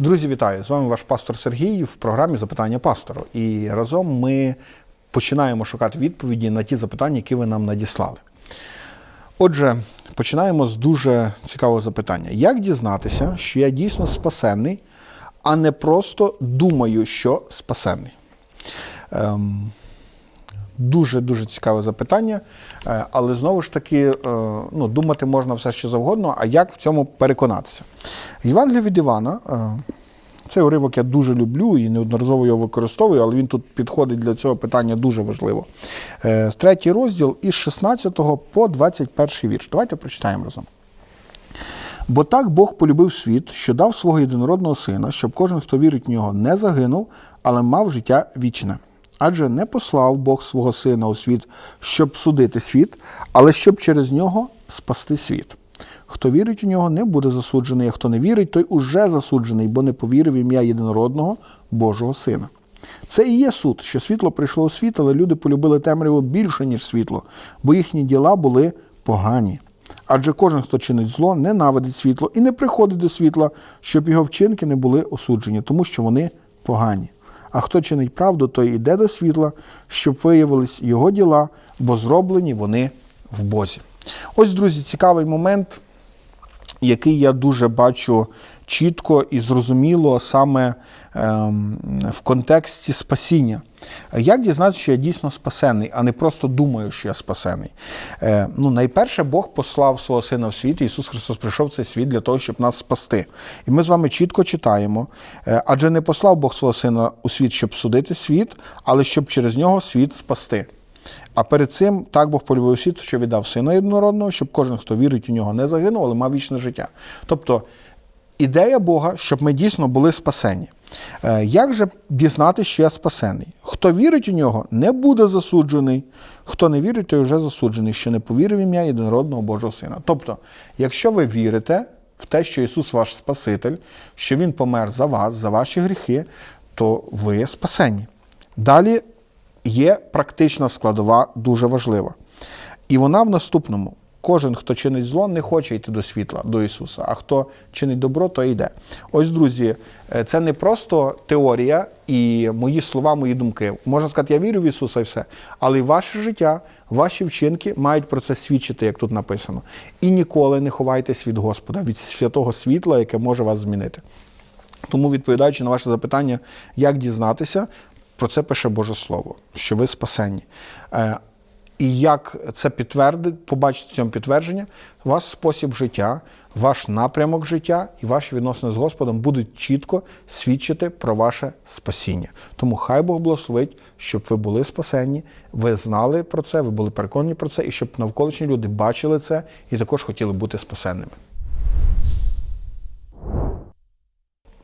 Друзі, вітаю! З вами ваш пастор Сергій в програмі Запитання пастору. І разом ми починаємо шукати відповіді на ті запитання, які ви нам надіслали. Отже, починаємо з дуже цікавого запитання: як дізнатися, що я дійсно спасенний, а не просто думаю, що спасенний? Ем, Дуже дуже цікаве запитання, Е, але знову ж таки, е, ну, думати можна все що завгодно, а як в цьому переконатися? Євангелія від Івана, е, цей уривок я дуже люблю і неодноразово його використовую, але він тут підходить для цього питання дуже важливо. З третій розділ із 16 по 21 вірш. Давайте прочитаємо разом. Бо так Бог полюбив світ, що дав свого єдинородного сина, щоб кожен, хто вірить в нього, не загинув, але мав життя вічне. Адже не послав Бог свого сина у світ, щоб судити світ, але щоб через нього спасти світ. Хто вірить у нього, не буде засуджений, а хто не вірить, той уже засуджений, бо не повірив ім'я єдинородного Божого Сина. Це і є суд, що світло прийшло у світ, але люди полюбили темряву більше, ніж світло, бо їхні діла були погані. Адже кожен, хто чинить зло, ненавидить світло і не приходить до світла, щоб його вчинки не були осуджені, тому що вони погані. А хто чинить правду, той іде до світла, щоб виявились його діла, бо зроблені вони в Бозі. Ось, друзі, цікавий момент, який я дуже бачу чітко і зрозуміло саме ем, в контексті спасіння. Як дізнатися, що я дійсно спасений, а не просто думаю, що я спасений? Е, ну, найперше, Бог послав свого сина в світ, Ісус Христос прийшов в цей світ для того, щоб нас спасти. І ми з вами чітко читаємо, е, адже не послав Бог свого сина у світ, щоб судити світ, але щоб через нього світ спасти. А перед цим так Бог полюбив світ, що віддав сина єдинородного, щоб кожен, хто вірить у нього, не загинув, але мав вічне життя. Тобто ідея Бога, щоб ми дійсно були спасені. Е, Як же дізнатися, що я спасений? Хто вірить у нього, не буде засуджений. Хто не вірить, той вже засуджений, що не повірив ім'я єдинородного Божого Сина. Тобто, якщо ви вірите в те, що Ісус ваш Спаситель, що Він помер за вас, за ваші гріхи, то ви спасені. Далі є практична складова дуже важлива. І вона в наступному. Кожен, хто чинить зло, не хоче йти до світла, до Ісуса, а хто чинить добро, то йде. Ось, друзі, е, це не просто теорія і мої слова, мої думки. Можна сказати, я вірю в Ісуса і все. Але ваше життя, ваші вчинки мають про це свідчити, як тут написано. І ніколи не ховайтесь від Господа, від святого світла, яке може вас змінити. Тому, відповідаючи на ваше запитання, як дізнатися, про це пише Боже Слово, що ви спасенні. І як це підтвердить, побачити в цьому підтвердження, ваш спосіб життя, ваш напрямок життя і ваші відносини з Господом будуть чітко свідчити про ваше спасіння. Тому хай Бог благословить, щоб ви були спасенні, ви знали про це, ви були переконані про це, і щоб навколишні люди бачили це і також хотіли бути спасенними.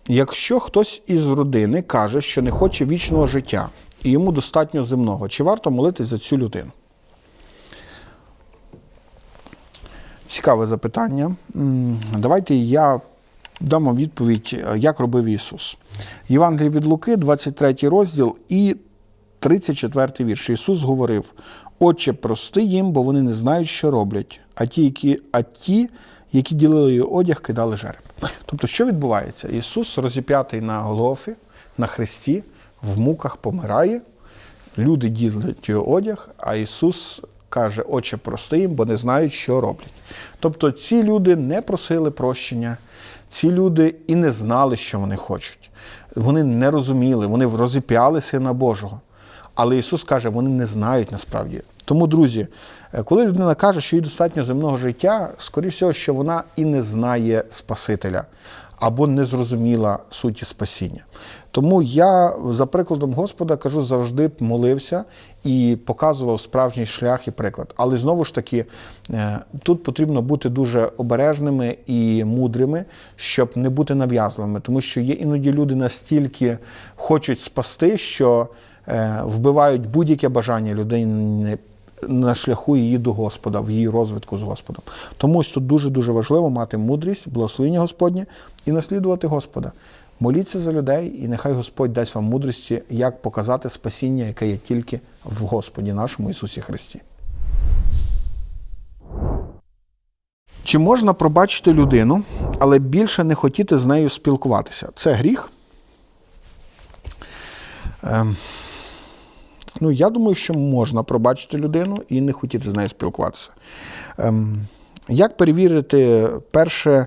Якщо хтось із родини каже, що не хоче вічного життя і йому достатньо земного, чи варто молитись за цю людину? Цікаве запитання. Давайте я дам вам відповідь, е, як робив Ісус. Євангеліє від Луки, 23 розділ і 34 вірш. Ісус говорив: Отче, прости їм, бо вони не знають, що роблять, а ті, які, а ті, які ділили його одяг, кидали жереб. Тобто, що відбувається? Ісус розіп'ятий на Голгофі, на хресті, в муках помирає, люди ділять його одяг, а Ісус каже, Отче, прости бо не знають, що роблять. Тобто ці люди не просили прощення, ці люди і не знали, що вони хочуть. Вони не розуміли, вони розіп'яли Сина Божого. Але Ісус каже, вони не знають насправді. Тому, друзі, е, коли людина каже, що їй достатньо земного життя, скоріше всього, що вона і не знає Спасителя або не зрозуміла суті спасіння. Тому я, за прикладом Господа, кажу, завжди молився і показував справжній шлях і приклад. Але знову ж таки, е, тут потрібно бути дуже обережними і мудрими, щоб не бути нав'язливими, тому що є іноді люди настільки хочуть спасти, що е, вбивають будь-яке бажання людини на шляху її до Господа, в її розвитку з Господом. Тому ось тут дуже-дуже важливо мати мудрість, благословення Господнє і наслідувати Господа. Моліться за людей, і нехай Господь дасть вам мудрості, як показати спасіння, яке є тільки в Господі нашому Ісусі Христі. Чи можна пробачити людину, але більше не хотіти з нею спілкуватися. Це гріх. Ем, ну, я думаю, що можна пробачити людину і не хотіти з нею спілкуватися. Ем, як перевірити, перше,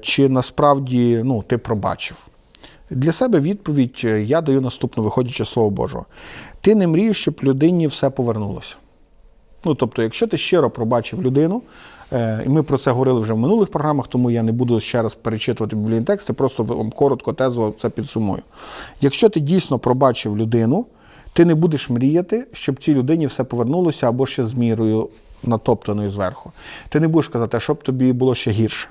чи насправді ну, ти пробачив? Для себе відповідь е, я даю наступну, виходячи з Слова Божого. Ти не мрієш, щоб людині все повернулося. Ну, тобто, якщо ти щиро пробачив людину, е, і ми про це говорили вже в минулих програмах, тому я не буду ще раз перечитувати біблійні тексти, просто вам коротко тезово це підсумую. Якщо ти дійсно пробачив людину, ти не будеш мріяти, щоб цій людині все повернулося або ще з мірою натоптаною зверху. Ти не будеш казати, щоб тобі було ще гірше.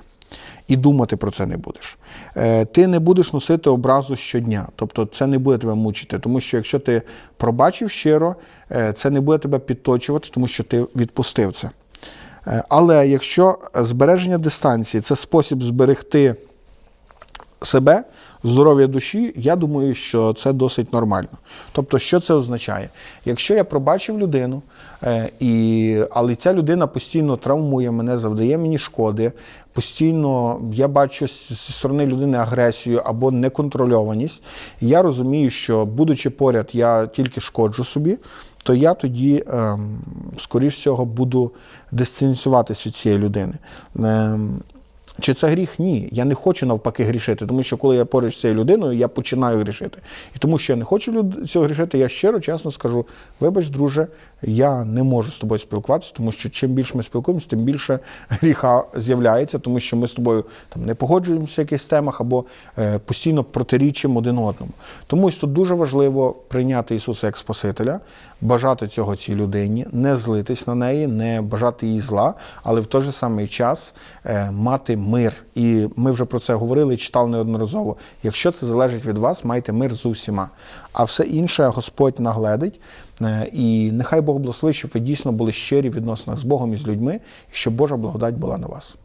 І думати про це не будеш. Е, Ти не будеш носити образу щодня. Тобто це не буде тебе мучити. Тому що якщо ти пробачив щиро, е, це не буде тебе підточувати, тому що ти відпустив це. Е, Але якщо збереження дистанції це спосіб зберегти себе, здоров'я душі, я думаю, що це досить нормально. Тобто, що це означає? Якщо я пробачив людину, і, але ця людина постійно травмує мене, завдає мені шкоди, постійно я бачу зі сторони людини агресію або неконтрольованість, я розумію, що, будучи поряд, я тільки шкоджу собі, то я тоді, ем, скоріш всього, буду дистанціюватися від цієї людини. Ем, чи це гріх? Ні. Я не хочу навпаки грішити, тому що коли я поруч з цією людиною, я починаю грішити. І тому що я не хочу цього грішити, я щиро, чесно скажу: вибач, друже, я не можу з тобою спілкуватися, тому що чим більше ми спілкуємося, тим більше гріха з'являється, тому що ми з тобою там не погоджуємося в якихось темах або е, постійно протирічимо один одному. Тому ось тут дуже важливо прийняти Ісуса як Спасителя, бажати цього цій людині, не злитись на неї, не бажати їй зла, але в той же самий час е, мати мир. І ми вже про це говорили читали неодноразово. Якщо це залежить від вас, майте мир з усіма. А все інше Господь нагледить. Е, І нехай Бог благословить, щоб ви дійсно були щирі в відносинах з Богом і з людьми, і щоб Божа благодать була на вас.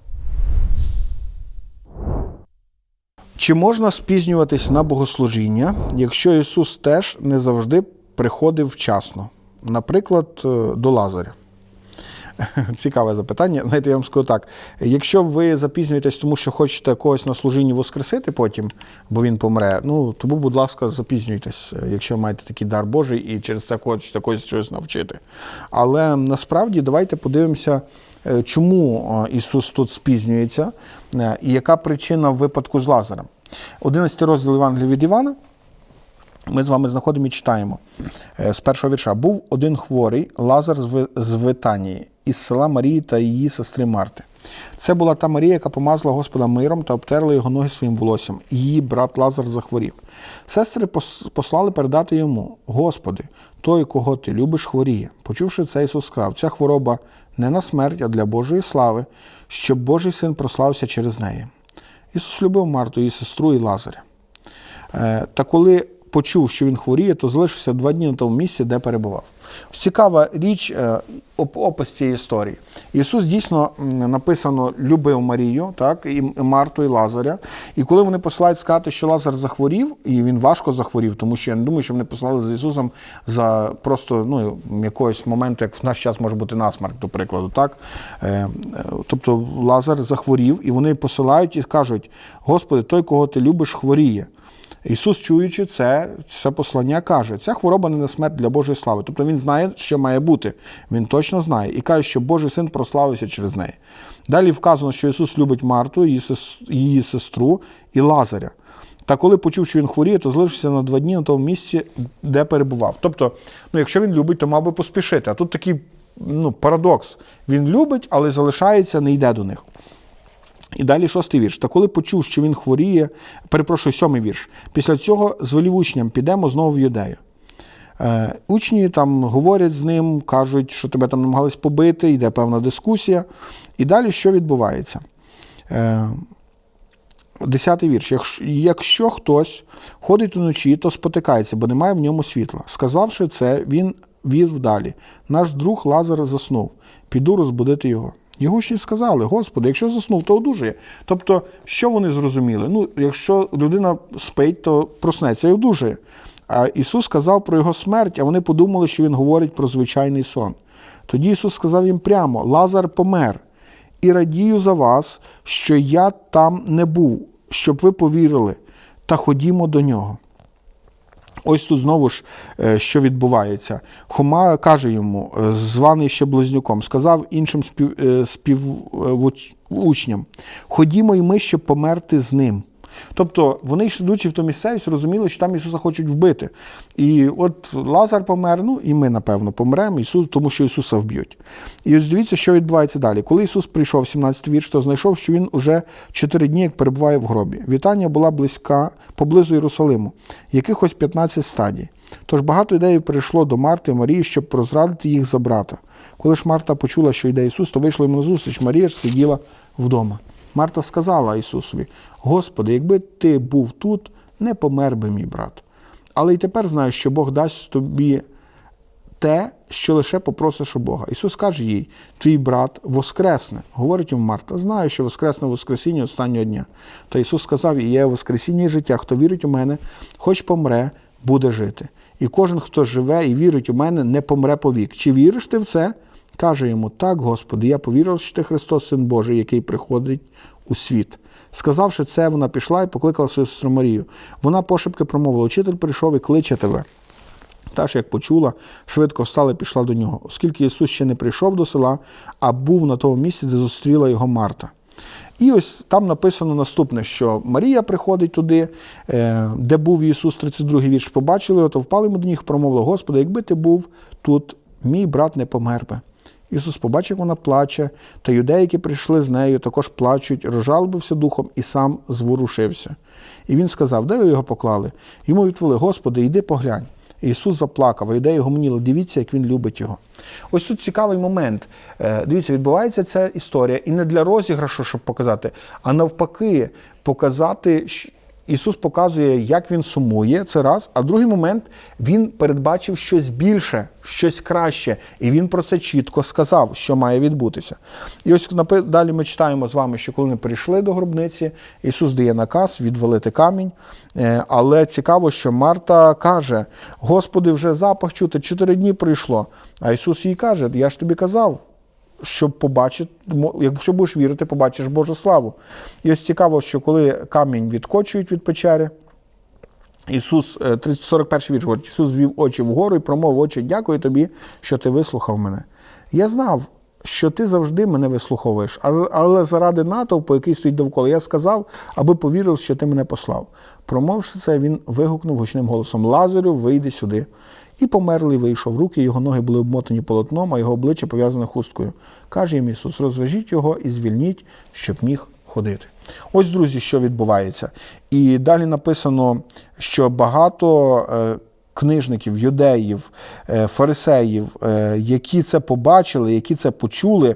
Чи можна спізнюватись на богослужіння, якщо Ісус теж не завжди приходив вчасно? Наприклад, е, до Лазаря. Цікаве запитання. Знаєте, я вам скажу так: якщо ви запізнюєтесь, тому що хочете когось на служінні воскресити потім, бо він помре, ну тому, будь ласка, запізнюйтесь, якщо маєте такий дар Божий і через це хочете когось щось навчити. Але насправді давайте подивимося, е, чому е, Ісус тут спізнюється е, і яка причина в випадку з Лазарем. 11 розділ Євангелія від Івана. Ми з вами знаходимо і читаємо е, з першого вірша. Був один хворий Лазар з Витанії, із села Марії та її сестри Марти. Це була та Марія, яка помазала Господа миром та обтерла його ноги своїм волоссям. Її брат Лазар захворів. Сестри послали передати йому: Господи, той, кого ти любиш, хворіє. Почувши це, Ісус сказав, ця хвороба не на смерть, а для Божої слави, щоб Божий син прославився через неї. Ісус любив Марту, її сестру і Лазаря. Е, Та коли почув, що він хворіє, то залишився два дні на тому місці, де перебував. Цікава річ, е, опис цієї історії. Ісус дійсно написано любив Марію, так, і Марту, і Лазаря. І коли вони посилають сказати, що Лазар захворів, і він важко захворів, тому що я не думаю, що вони послали за Ісусом за просто ну, якогось моменту, як в наш час може бути насмерть, до прикладу. Так? Е, е, Тобто Лазар захворів, і вони посилають і кажуть: Господи, той, кого ти любиш, хворіє. Ісус, чуючи це, це послання, каже: ця хвороба не на смерть для Божої слави. Тобто він знає, що має бути. Він точно знає і каже, що Божий син прославився через неї. Далі вказано, що Ісус любить Марту, її сестру і Лазаря. Та коли почув, що він хворіє, то залишився на два дні на тому місці, де перебував. Тобто, ну, якщо він любить, то мав би поспішити. А тут такий ну, парадокс. Він любить, але залишається, не йде до них. І далі шостий вірш. Та коли почув, що він хворіє, перепрошую, сьомий вірш. Після цього звелів учням, підемо знову в юдею. Е, учні там говорять з ним, кажуть, що тебе там намагались побити, йде певна дискусія. І далі що відбувається? Е, Десятий вірш. Якщо, якщо хтось ходить уночі, то спотикається, бо немає в ньому світла. Сказавши це, він вів далі. Наш друг Лазар заснув. Піду розбудити його. Його учні сказали: Господи, якщо заснув, то одужує. Тобто, що вони зрозуміли? Ну, якщо людина спить, то проснеться і одужує. А Ісус сказав про його смерть, а вони подумали, що Він говорить про звичайний сон. Тоді Ісус сказав їм прямо: Лазар помер, і радію за вас, що я там не був, щоб ви повірили, та ходімо до нього. Ось тут знову ж, е, що відбувається. Хома каже йому, е, званий ще близнюком, сказав іншим спів, е, співучням: Ходімо і ми, щоб померти з ним. Тобто вони, йдучи в ту місцевість, розуміли, що там Ісуса хочуть вбити. І от Лазар помер, ну і ми, напевно, помремо, Ісус, тому що Ісуса вб'ють. І ось дивіться, що відбувається далі. Коли Ісус прийшов, 17 вірш, то знайшов, що Він уже 4 дні як перебуває в гробі. Вітання була близька поблизу Єрусалиму, якихось 15 стадій. Тож багато ідеїв прийшло до Марти і Марії, щоб розрадити їх за брата. Коли ж Марта почула, що йде Ісус, то вийшла йому на зустріч. Марія ж сиділа вдома. Марта сказала Ісусові: Господи, якби ти був тут, не помер би мій брат. Але й тепер знаю, що Бог дасть тобі те, що лише попросиш у Бога. Ісус каже їй: Твій брат воскресне. Говорить йому Марта, знаю, що воскресне Воскресіння останнього дня. Та Ісус сказав: І є Воскресіння і життя. Хто вірить у мене, хоч помре, буде жити. І кожен, хто живе і вірить у мене, не помре повік. Чи віриш ти в це? Каже йому: Так, Господи, я повірив, що ти Христос, Син Божий, який приходить у світ. Сказавши це, вона пішла і покликала свою сестру Марію. Вона пошепки промовила: Учитель прийшов і кличе тебе. Та ж, як почула, швидко встала і пішла до нього, оскільки Ісус ще не прийшов до села, а був на тому місці, де зустріла його Марта. І ось там написано наступне, що Марія приходить туди, е, де був Ісус, 32-й вірш, побачили його, то впали йому до них, промовили, Господи, якби ти був тут, мій брат не помер би. Ісус побачив, як вона плаче, та юдеї, які прийшли з нею, також плачуть, розжалобився духом і сам зворушився. І він сказав, де ви його поклали? Йому відповіли, Господи, йди поглянь. І Ісус заплакав, а юдеї гомоніли, дивіться, як він любить його. Ось тут цікавий момент. Е, Дивіться, відбувається ця історія і не для розіграшу, щоб показати, а навпаки, показати, Ісус показує, як він сумує, це раз. А другий момент він передбачив щось більше, щось краще, і він про це чітко сказав, що має відбутися. І ось далі ми читаємо з вами, що коли вони прийшли до гробниці, Ісус дає наказ відвалити камінь. Е, Але цікаво, що Марта каже: Господи, вже запах чути, чотири дні прийшло. А Ісус їй каже: Я ж тобі казав, щоб побачити, якщо будеш вірити, побачиш Божу славу. І ось цікаво, що коли камінь відкочують від печери, Ісус, е, 30 41 вірш, говорить, Ісус звів очі вгору і промовив очі, дякую тобі, що ти вислухав мене. Я знав, що ти завжди мене вислуховуєш, але- заради натовпу, який стоїть довкола, я сказав, аби повірив, що ти мене послав. Промовивши це, він вигукнув гучним голосом: Лазарю, вийди сюди. І померлий вийшов. Руки його ноги були обмотані полотном, а його обличчя пов'язане хусткою. Каже їм Ісус: розв'яжіть його і звільніть, щоб міг ходити. Ось, друзі, що відбувається. І далі написано, що багато е, книжників, юдеїв, е, фарисеїв, е, які це побачили, які це почули,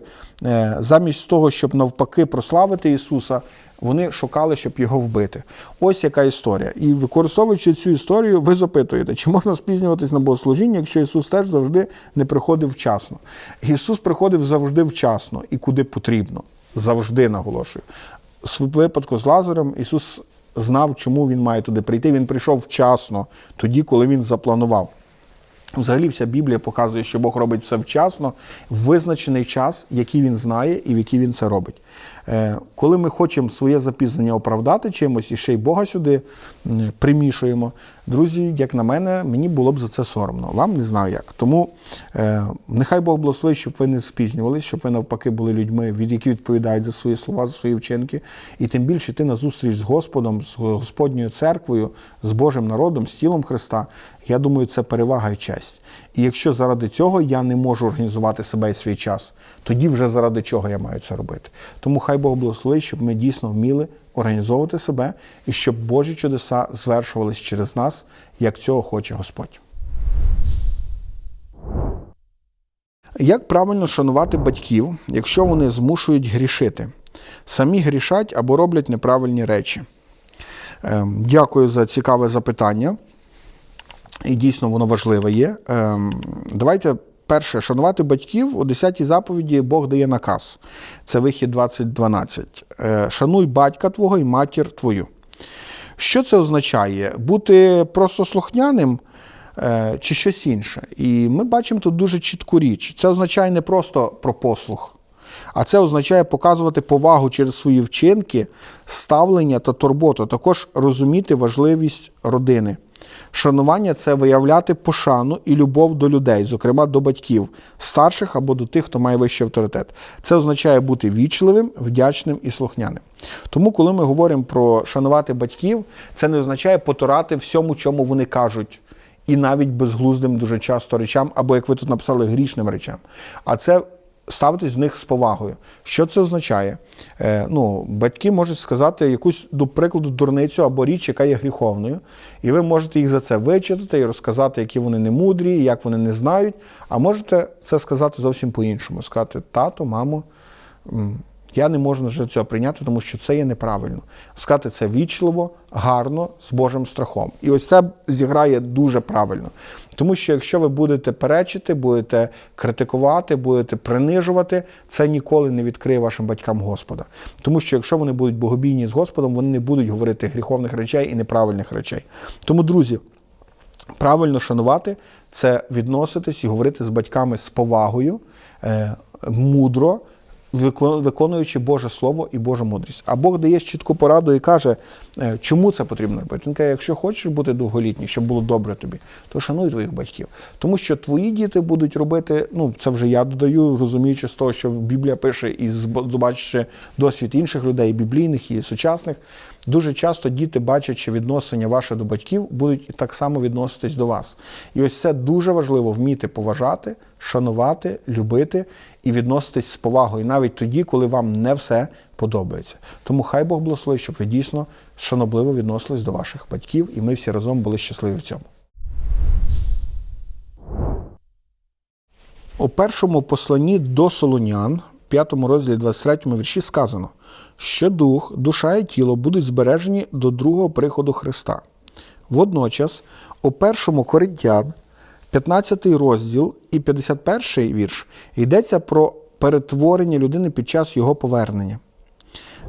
замість того, щоб навпаки прославити Ісуса, вони шукали, щоб його вбити. Ось яка історія. І використовуючи цю історію, ви запитуєте, чи можна спізнюватись на богослужіння, якщо Ісус теж завжди не приходив вчасно. Ісус приходив завжди вчасно і куди потрібно. Завжди наголошую. В випадку з Лазарем Ісус знав, чому він має туди прийти. Він прийшов вчасно, тоді, коли він запланував. Взагалі, вся Біблія показує, що Бог робить все вчасно, в визначений час, який він знає і в який він це робить. Е, Коли ми хочемо своє запізнення оправдати чимось і ще й Бога сюди примішуємо, друзі, як на мене, мені було б за це соромно. Вам не знаю як. Тому е, нехай Бог благословить, щоб ви не спізнювалися, щоб ви навпаки були людьми, від які відповідають за свої слова, за свої вчинки, і тим більше йти на зустріч з Господом, з Господньою церквою, з Божим народом, з тілом Христа. Я думаю, це перевага і честь. І якщо заради цього я не можу організувати себе і свій час, тоді вже заради чого я маю це робити. Тому хай Бог благословить, щоб ми дійсно вміли організовувати себе і щоб Божі чудеса звершувались через нас, як цього хоче Господь. Як правильно шанувати батьків, якщо вони змушують грішити? Самі грішать або роблять неправильні речі? Ем, Дякую за цікаве запитання. І дійсно воно важливе є. Ем, Давайте перше, шанувати батьків у 10-й заповіді Бог дає наказ. Це вихід 2012. Е, Шануй батька твого і матір твою. Що це означає? Бути просто слухняним е, чи щось інше? І ми бачимо тут дуже чітку річ. Це означає не просто про послух. А це означає показувати повагу через свої вчинки, ставлення та турботу, також розуміти важливість родини. Шанування це виявляти пошану і любов до людей, зокрема до батьків, старших або до тих, хто має вищий авторитет. Це означає бути вічливим, вдячним і слухняним. Тому, коли ми говоримо про шанувати батьків, це не означає потурати всьому, чому вони кажуть, і навіть безглуздим дуже часто речам, або як ви тут написали, грішним речам. А це ставитись до них з повагою. Що це означає? Е, ну, батьки можуть сказати якусь, до прикладу, дурницю або річ, яка є гріховною, і ви можете їх за це вичитати і розказати, які вони не мудрі, як вони не знають. А можете це сказати зовсім по-іншому. Сказати, тато, мамо. Я не можу вже цього прийняти, тому що це є неправильно. Сказати це вічливо, гарно, з Божим страхом. І ось це зіграє дуже правильно. Тому що якщо ви будете перечити, будете критикувати, будете принижувати, це ніколи не відкриє вашим батькам Господа. Тому що якщо вони будуть богобійні з Господом, вони не будуть говорити гріховних речей і неправильних речей. Тому, друзі, правильно шанувати це відноситись і говорити з батьками з повагою, е, мудро, виконуючи Боже Слово і Божу мудрість. А Бог дає чітку пораду і каже, е, чому це потрібно робити. Він каже, якщо хочеш бути довголітній, щоб було добре тобі, то шануй твоїх батьків. Тому що твої діти будуть робити, ну це вже я додаю, розуміючи з того, що Біблія пише і побачивши досвід інших людей, біблійних і сучасних. Дуже часто діти, бачачи відношення ваше до батьків, будуть так само відноситись до вас. І ось це дуже важливо вміти поважати, шанувати, любити і відноситись з повагою, навіть тоді, коли вам не все подобається. Тому хай Бог благословить, щоб ви дійсно шанобливо відносились до ваших батьків, і ми всі разом були щасливі в цьому. У першому посланні до Солонян, 5 розділі 23 вірші сказано, що дух, душа і тіло будуть збережені до другого приходу Христа. Водночас, у першому Коринтян, 15 розділ і 51 вірш йдеться про перетворення людини під час його повернення.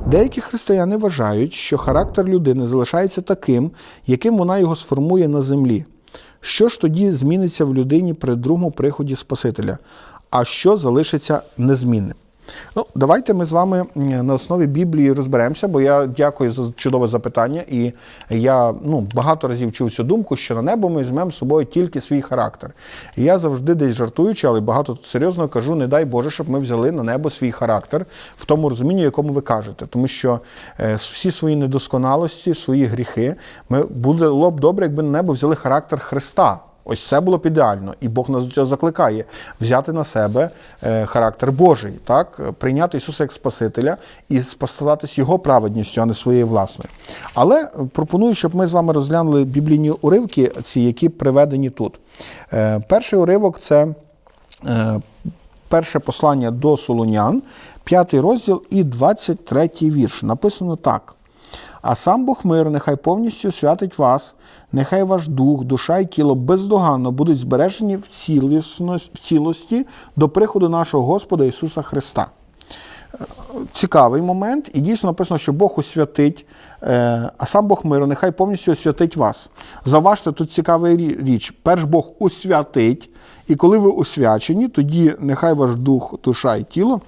Деякі християни вважають, що характер людини залишається таким, яким вона його сформує на землі. Що ж тоді зміниться в людині при другому приході Спасителя, а що залишиться незмінним? Ну, давайте ми з вами на основі Біблії розберемося, бо я дякую за чудове запитання. І я ну, багато разів чув цю думку, що на небо ми візьмемо з собою тільки свій характер. І я завжди десь жартуючи, але багато серйозно кажу, не дай Боже, щоб ми взяли на небо свій характер в тому розумінні, якому ви кажете. Тому що е, всі свої недосконалості, свої гріхи, ми було б добре, якби на небо взяли характер Христа. Ось це було б ідеально, і Бог нас до цього закликає взяти на себе е, характер Божий, так прийняти Ісуса як Спасителя і спасатись Його праведністю, а не своєю власною. Але пропоную, щоб ми з вами розглянули біблійні уривки, ці, які приведені тут. Е, перший уривок це е, перше послання до Солонян, п'ятий розділ і 23 вірш. Написано так. А сам Бог миру нехай повністю святить вас, нехай ваш дух, душа і тіло бездоганно будуть збережені в цілісності, в цілості до приходу нашого Господа Ісуса Христа. Е, Цікавий момент, і дійсно написано, що Бог освятить, е, а сам Бог миру нехай повністю освятить вас. Заважте, тут цікава річ. Перш Бог освятить, і коли ви освячені, тоді нехай ваш дух, душа і тіло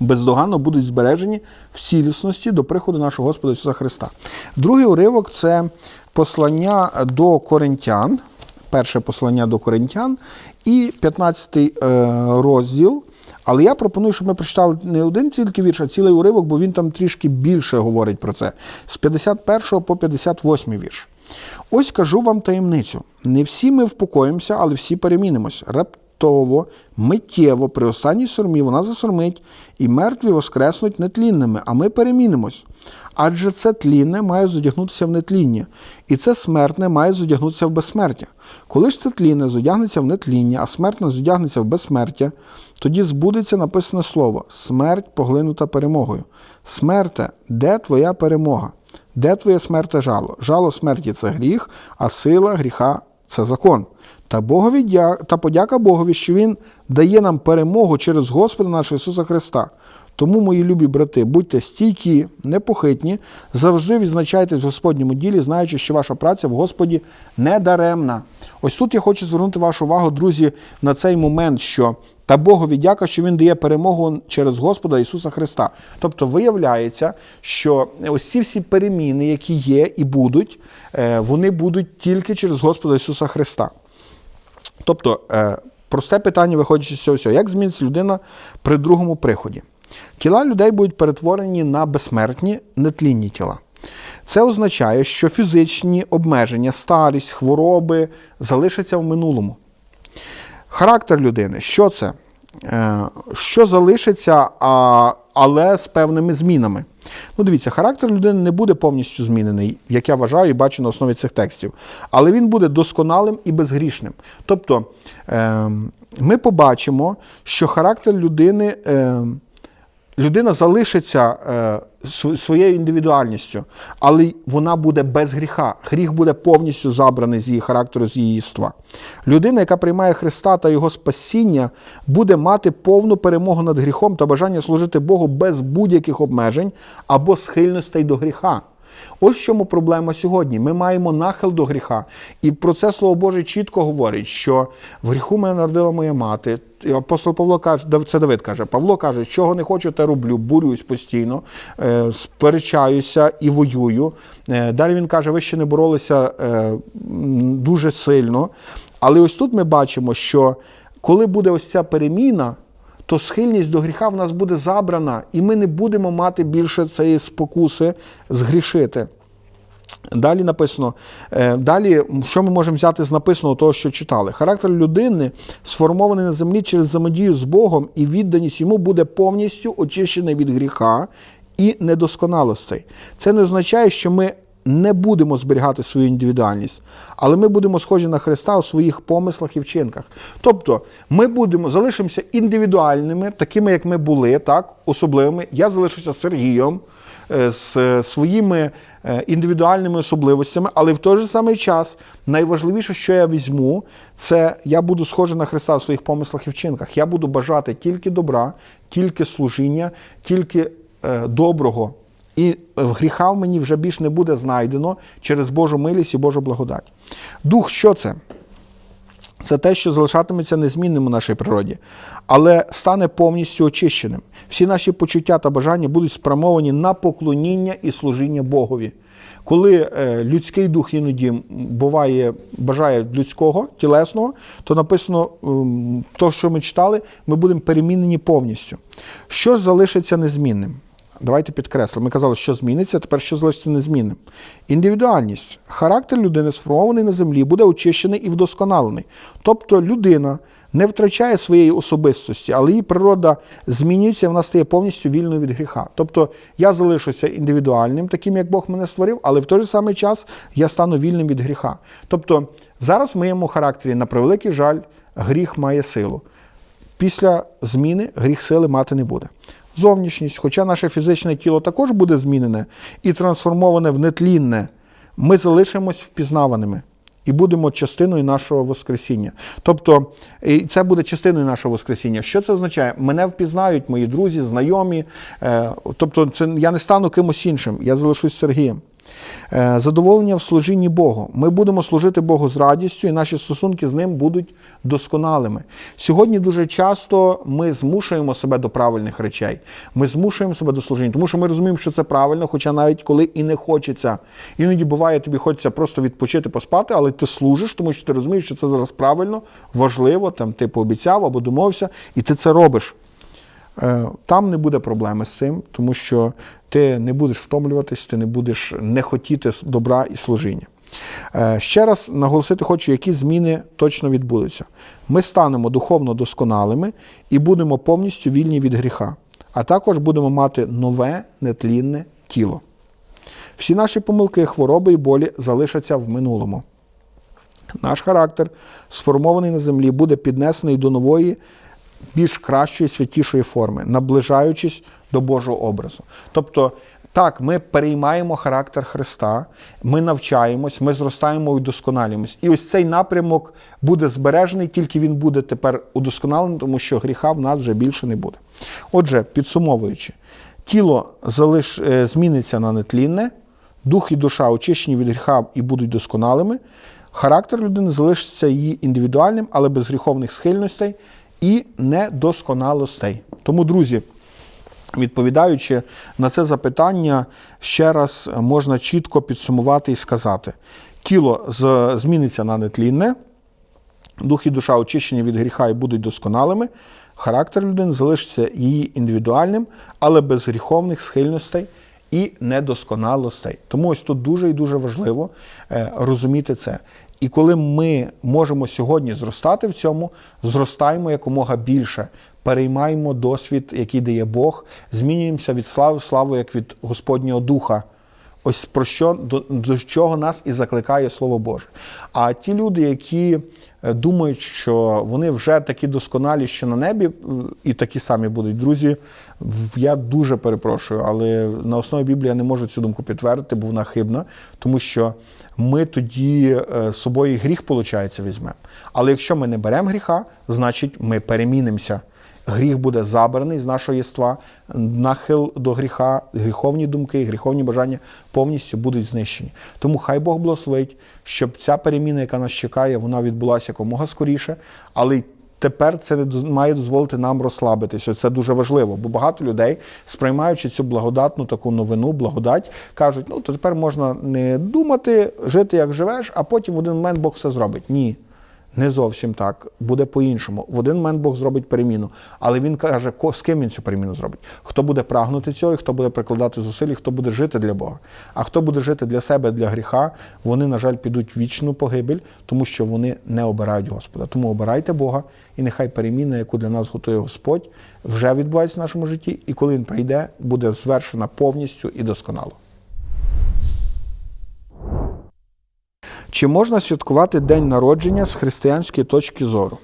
бездоганно будуть збережені в цілісності до приходу нашого Господа Ісуса Христа. Другий уривок це послання до Коринтян, перше послання до Коринтян і 15 е, розділ. Але я пропоную, щоб ми прочитали не один тільки вірш, а цілий уривок, бо він там трішки більше говорить про це. З 51 по 58 вірш. Ось кажу вам таємницю. Не всі ми впокоїмося, але всі перемінимось. Раптово, миттєво, при останній сурмі вона засурмить, і мертві воскреснуть нетлінними, а ми перемінимось. Адже це тлінне має зодягнутися в нетління, і це смертне має зодягнутися в безсмертя. Коли ж це тлінне зодягнеться в нетління, а смертне зодягнеться в безсмертя, тоді збудеться написане слово смерть поглинута перемогою. Смерте, де твоя перемога? Де твоє смерте жало? Жало смерті це гріх, а сила гріха це закон. Та Богові та подяка Богові, що Він дає нам перемогу через Господа нашого Ісуса Христа. Тому, мої любі брати, будьте стійкі, непохитні, завжди відзначайтесь в Господньому ділі, знаючи, що ваша праця в Господі не даремна. Ось тут я хочу звернути вашу увагу, друзі, на цей момент, що та Богові дяка, що Він дає перемогу через Господа Ісуса Христа. Тобто виявляється, що ось ці всі переміни, які є і будуть, е, вони будуть тільки через Господа Ісуса Христа. Тобто, е, просте питання, виходячи з цього всього, як зміниться людина при другому приході? Тіла людей будуть перетворені на безсмертні, нетлінні тіла. Це означає, що фізичні обмеження, старість, хвороби залишаться в минулому. Характер людини, що це? Е, Що залишиться, але з певними змінами. Ну, дивіться, характер людини не буде повністю змінений, як я вважаю і бачу на основі цих текстів. Але він буде досконалим і безгрішним. Тобто е, ми побачимо, що характер людини. Людина залишиться е, своєю індивідуальністю, але вона буде без гріха. Гріх буде повністю забраний з її характеру, з її єства. Людина, яка приймає Христа та Його спасіння, буде мати повну перемогу над гріхом та бажання служити Богу без будь-яких обмежень або схильностей до гріха. Ось в чому проблема сьогодні. Ми маємо нахил до гріха. І про це Слово Боже чітко говорить, що в гріху мене народила моя мати. І Апостол Павло каже, це Давид каже, Павло каже, чого не хочу, те роблю, бурюсь постійно, е, сперечаюся і воюю. Е, Далі він каже, ви ще не боролися е, дуже сильно. Але ось тут ми бачимо, що коли буде ось ця переміна, то схильність до гріха в нас буде забрана, і ми не будемо мати більше цієї спокуси згрішити. Далі написано, е, далі, що ми можемо взяти з написаного того, що читали? Характер людини сформований на землі через взаємодію з Богом, і відданість йому буде повністю очищений від гріха і недосконалостей. Це не означає, що ми не будемо зберігати свою індивідуальність, але ми будемо схожі на Христа у своїх помислах і вчинках. Тобто, ми будемо залишимося індивідуальними, такими, як ми були, так, особливими. Я залишуся Сергієм е, з е, своїми е, індивідуальними особливостями, але в той же самий час найважливіше, що я візьму, це я буду схожий на Христа в своїх помислах і вчинках. Я буду бажати тільки добра, тільки служіння, тільки доброго. І в гріха в мені вже більш не буде знайдено через Божу милість і Божу благодать. Дух, що це? Це те, що залишатиметься незмінним у нашій природі, але стане повністю очищеним. Всі наші почуття та бажання будуть спрямовані на поклоніння і служіння Богові. Коли е, людський дух іноді буває, бажає людського, тілесного, то написано, ем, то, що ми читали, ми будемо перемінені повністю. Що залишиться незмінним? Давайте підкреслимо. Ми казали, що зміниться, тепер що залишиться незмінним. Індивідуальність. Характер людини, сформований на землі, буде очищений і вдосконалений. Тобто людина не втрачає своєї особистості, але її природа змінюється, і вона стає повністю вільною від гріха. Тобто я залишуся індивідуальним, таким як Бог мене створив, але в той же самий час я стану вільним від гріха. Тобто зараз в моєму характері, на превеликий жаль, гріх має силу. Після зміни гріх сили мати не буде. Зовнішність, хоча наше фізичне тіло також буде змінене і трансформоване в нетлінне, ми залишимось впізнаваними і будемо частиною нашого Воскресіння. Тобто, і це буде частиною нашого Воскресіння. Що це означає? Мене впізнають мої друзі, знайомі. е, Тобто, це я не стану кимось іншим, я залишусь Сергієм. Е, Задоволення в служінні Богу. Ми будемо служити Богу з радістю, і наші стосунки з ним будуть досконалими. Сьогодні дуже часто ми змушуємо себе до правильних речей. Ми змушуємо себе до служіння, тому що ми розуміємо, що це правильно, хоча навіть коли і не хочеться. Іноді буває, тобі хочеться просто відпочити, поспати, але ти служиш, тому що ти розумієш, що це зараз правильно, важливо, там ти пообіцяв або домовився, і ти це робиш. Е, Там не буде проблеми з цим, тому що ти не будеш втомлюватись, ти не будеш не хотіти добра і служіння. Е, Ще раз наголосити хочу, які зміни точно відбудуться. Ми станемо духовно досконалими і будемо повністю вільні від гріха, а також будемо мати нове нетлінне тіло. Всі наші помилки, хвороби і болі залишаться в минулому. Наш характер, сформований на землі, буде піднесений до нової, більш кращої, святішої форми, наближаючись до Божого образу. Тобто Так, ми переймаємо характер Христа, ми навчаємось, ми зростаємо і удосконалюємось. І ось цей напрямок буде збережений, тільки він буде тепер удосконалений, тому що гріха в нас вже більше не буде. Отже, підсумовуючи, тіло залиш... е, зміниться на нетлінне, дух і душа очищені від гріха і будуть досконалими. Характер людини залишиться її індивідуальним, але без гріховних схильностей і недосконалостей. Тому, друзі, відповідаючи на це запитання, ще раз можна чітко підсумувати і сказати: тіло зміниться на нетлінне, дух і душа очищені від гріха і будуть досконалими. Характер людини залишиться її індивідуальним, але без гріховних схильностей і недосконалостей. Тому ось тут дуже і дуже важливо е, розуміти це. І коли ми можемо сьогодні зростати в цьому, зростаємо якомога більше, переймаємо досвід, який дає Бог, змінюємося від слави в славу, як від Господнього Духа. Ось про що до, до чого нас і закликає Слово Боже. А ті люди, які думають, що вони вже такі досконалі, що на небі, е, і такі самі будуть друзі. Я дуже перепрошую, але на основі Біблії я не можу цю думку підтвердити, бо вона хибна, тому що ми тоді е, з собою гріх, виходить, візьмемо. Але якщо ми не беремо гріха, значить ми перемінимося. Гріх буде забраний з нашого єства, нахил до гріха, гріховні думки, гріховні бажання повністю будуть знищені. Тому хай Бог благословить, щоб ця переміна, яка нас чекає, вона відбулася якомога скоріше, але тепер це має дозволити нам розслабитися. Це дуже важливо, бо багато людей, сприймаючи цю благодатну таку новину, благодать, кажуть: ну то тепер можна не думати, жити як живеш, а потім в один момент Бог все зробить. Ні. Не зовсім так, буде по-іншому. В один момент Бог зробить переміну, але він каже, з ким він цю переміну зробить. Хто буде прагнути цього, і хто буде прикладати зусиль, хто буде жити для Бога. А хто буде жити для себе, для гріха, вони, на жаль, підуть в вічну погибель, тому що вони не обирають Господа. Тому обирайте Бога, і нехай переміна, яку для нас готує Господь, вже відбувається в нашому житті, і коли він прийде, буде звершена повністю і досконало. Чи можна святкувати день народження з християнської точки зору?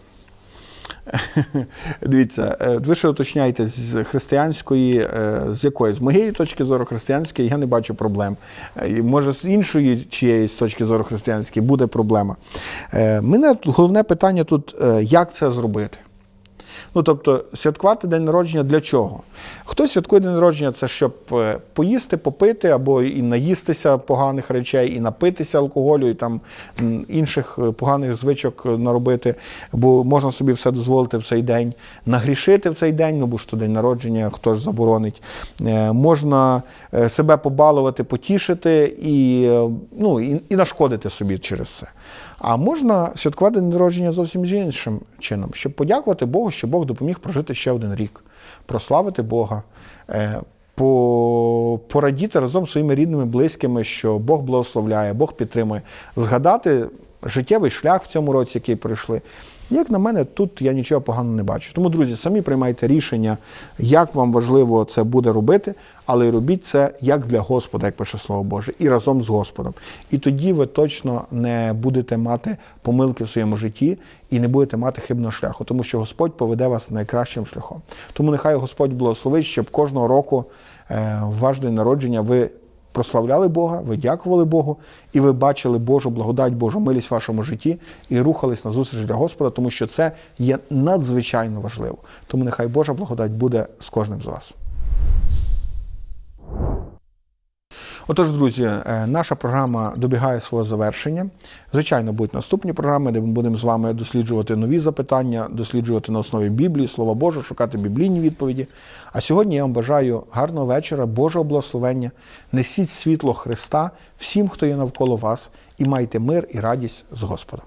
Дивіться, е, ви ще уточняєте з християнської, е, з якої? З моєї точки зору християнської я не бачу проблем. Е, Може, з іншої чиєїсь точки зору християнської буде проблема. Мене головне питання тут, як це зробити? Ну, тобто, святкувати день народження для чого? Хтось святкує день народження, це щоб е, поїсти, попити, або і наїстися поганих речей, і напитися алкоголю, і там інших е, поганих звичок е, наробити, бо можна собі все дозволити в цей день, нагрішити в цей день, ну бо ж то день народження, хто ж заборонить. Можна себе побалувати, потішити і, ну, і, і нашкодити собі через це. А можна святкувати день народження зовсім іншим чином, щоб подякувати Богу, що Бог допоміг прожити ще один рік, прославити Бога, е, порадіти разом з своїми рідними, близькими, що Бог благословляє, Бог підтримує, згадати життєвий шлях в цьому році, який пройшли. Як на мене, тут я нічого поганого не бачу. Тому, друзі, самі приймайте рішення, як вам важливо це буде робити, але робіть це як для Господа, як пише Слово Боже, і разом з Господом. І тоді ви точно не будете мати помилки в своєму житті і не будете мати хибного шляху, тому що Господь поведе вас найкращим шляхом. Тому нехай Господь благословить, щоб кожного року е, в народження ви прославляли Бога, ви дякували Богу, і ви бачили Божу благодать, Божу милість в вашому житті і рухались на зустріч для Господа, тому що це є надзвичайно важливо. Тому нехай Божа благодать буде з кожним з вас. Отож, друзі, е, наша програма добігає свого завершення. Звичайно, будуть наступні програми, де ми будемо з вами досліджувати нові запитання, досліджувати на основі Біблії, Слова Божого, шукати біблійні відповіді. А сьогодні я вам бажаю гарного вечора, Божого благословення. Несіть світло Христа всім, хто є навколо вас, і майте мир і радість з Господом.